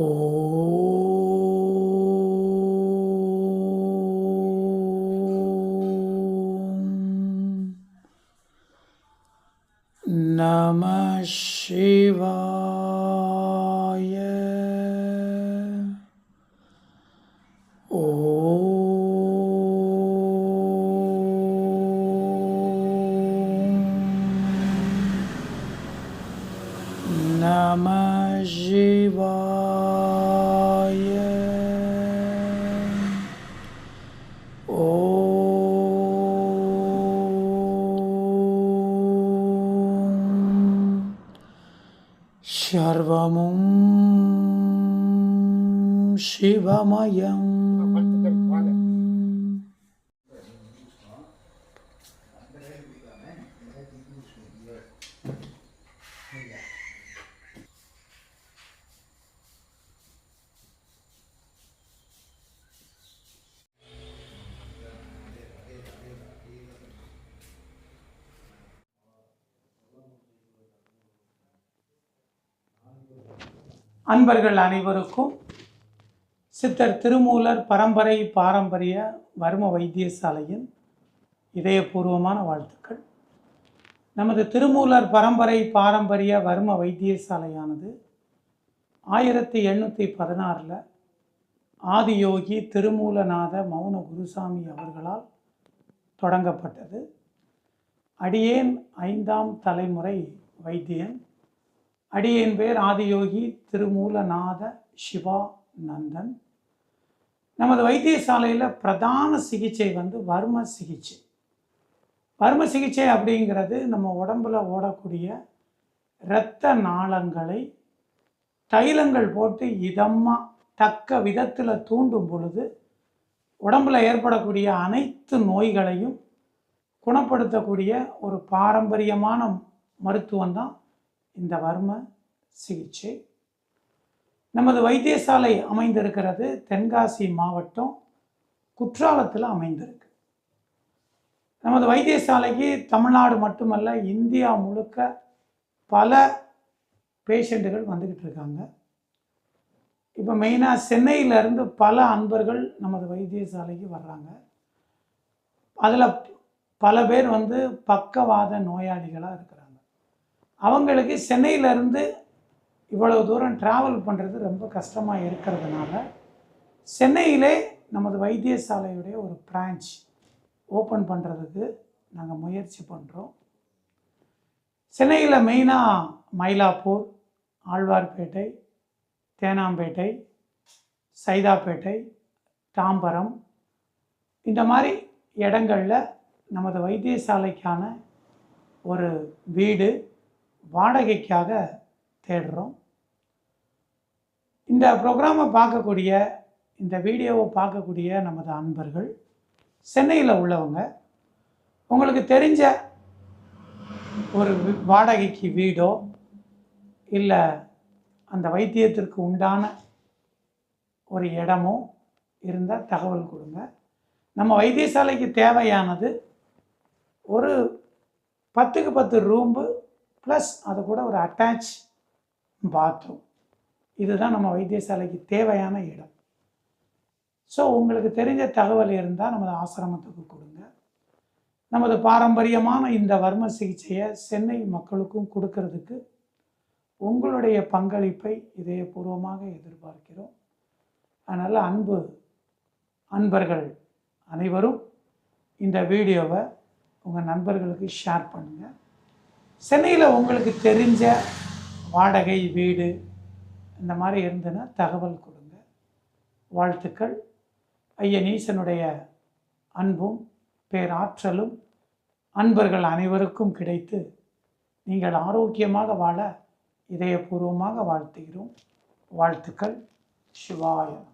Oh. Namah Shivaya Om Namah शिवाय ॐ सर्वमुं शिवमयम् அன்பர்கள் அனைவருக்கும் சித்தர் திருமூலர் பரம்பரை பாரம்பரிய வர்ம வைத்தியசாலையின் இதயபூர்வமான வாழ்த்துக்கள். நமது திருமூலர் பரம்பரை பாரம்பரிய வர்ம வைத்தியசாலையானது ஆயிரத்தி எண்ணூற்றி பதினாறில் ஆதியோகி திருமூலநாத மௌன குருசாமி அவர்களால் தொடங்கப்பட்டது. அடியேன் ஐந்தாம் தலைமுறை வைத்தியன். அடியின் பேர் ஆதியோகி திருமூலநாத சிவா நந்தன் நமது வைத்தியசாலையில் பிரதான சிகிச்சை வந்து வர்ம சிகிச்சை. வர்ம சிகிச்சை அப்படிங்கிறது நம்ம உடம்புல ஓடக்கூடிய இரத்த நாளங்களை தைலங்கள் போட்டு இதமாக தக்க விதத்தில் தூண்டும் பொழுது உடம்புல ஏற்படக்கூடிய அனைத்து நோய்களையும் குணப்படுத்தக்கூடிய ஒரு பாரம்பரியமான மருத்துவம் தான் இந்த வர்ம சிகிச்சை. நமது வைத்தியசாலை அமைந்திருக்கிறது தென்காசி மாவட்டம் குற்றாலத்தில் அமைந்திருக்கு. நமது வைத்தியசாலைக்கு தமிழ்நாடு மட்டுமல்ல இந்தியா முழுக்க பல பேஷண்ட்டுகள் வந்துக்கிட்டு இருக்காங்க. இப்போ மெயினாக சென்னையிலேருந்து பல அன்பர்கள் நமது வைத்தியசாலைக்கு வர்றாங்க. அதில் பல பேர் வந்து பக்கவாத நோயாளிகளாக இருக்கிறாங்க அவங்களுக்கு சென்னையிலேருந்து இவ்வளவு தூரம் ட்ராவல் பண்ணுறது ரொம்ப கஷ்டமாக இருக்கிறதுனால சென்னையிலே நமது வைத்தியசாலையுடைய ஒரு பிரான்ச் ஓப்பன் பண்ணுறதுக்கு நாங்கள் முயற்சி பண்ணுறோம் சென்னையில் மெயினாக மயிலாப்பூர் ஆழ்வார்பேட்டை தேனாம்பேட்டை சைதாப்பேட்டை தாம்பரம் இந்த மாதிரி இடங்களில் நமது வைத்தியசாலைக்கான ஒரு வீடு வாடகைக்காக தேடுறோம். இந்த ப்ரோக்ராமை பார்க்கக்கூடிய இந்த வீடியோவை பார்க்கக்கூடிய நமது அன்பர்கள் சென்னையில் உள்ளவங்க உங்களுக்கு தெரிஞ்ச ஒரு வாடகைக்கு வீடோ இல்லை அந்த வைத்தியத்திற்கு உண்டான ஒரு இடமோ இருந்தால் தகவல் கொடுங்க. நம்ம வைத்தியசாலைக்கு தேவையானது ஒரு பத்துக்கு பத்து ரூம்பு ப்ளஸ் அது கூட ஒரு அட்டாச் பாத்ரூம் இதுதான் நம்ம வைத்தியசாலைக்கு தேவையான இடம். ஸோ உங்களுக்கு தெரிஞ்ச தகவல் இருந்தால் நமது ஆசிரமத்துக்கு கொடுங்க. நமது பாரம்பரியமான இந்த வர்ம சிகிச்சையை சென்னை மக்களுக்கும் கொடுக்கறதுக்கு உங்களுடைய பங்களிப்பை இதயபூர்வமாக எதிர்பார்க்கிறோம். அதனால் அன்பு அன்பர்கள் அனைவரும் இந்த வீடியோவை உங்கள் நண்பர்களுக்கு ஷேர் பண்ணுங்கள் சென்னையில் உங்களுக்கு தெரிஞ்ச வாடகை வீடு இந்த மாதிரி இருந்ததுன்னா தகவல் கொடுங்க. வாழ்த்துக்கள். ஐயன் ஈசனுடைய அன்பும் பேராற்றலும் அன்பர்கள் அனைவருக்கும் கிடைத்து நீங்கள் ஆரோக்கியமாக வாழ இதயபூர்வமாக வாழ்த்துகிறோம். வாழ்த்துக்கள். சிவாயம்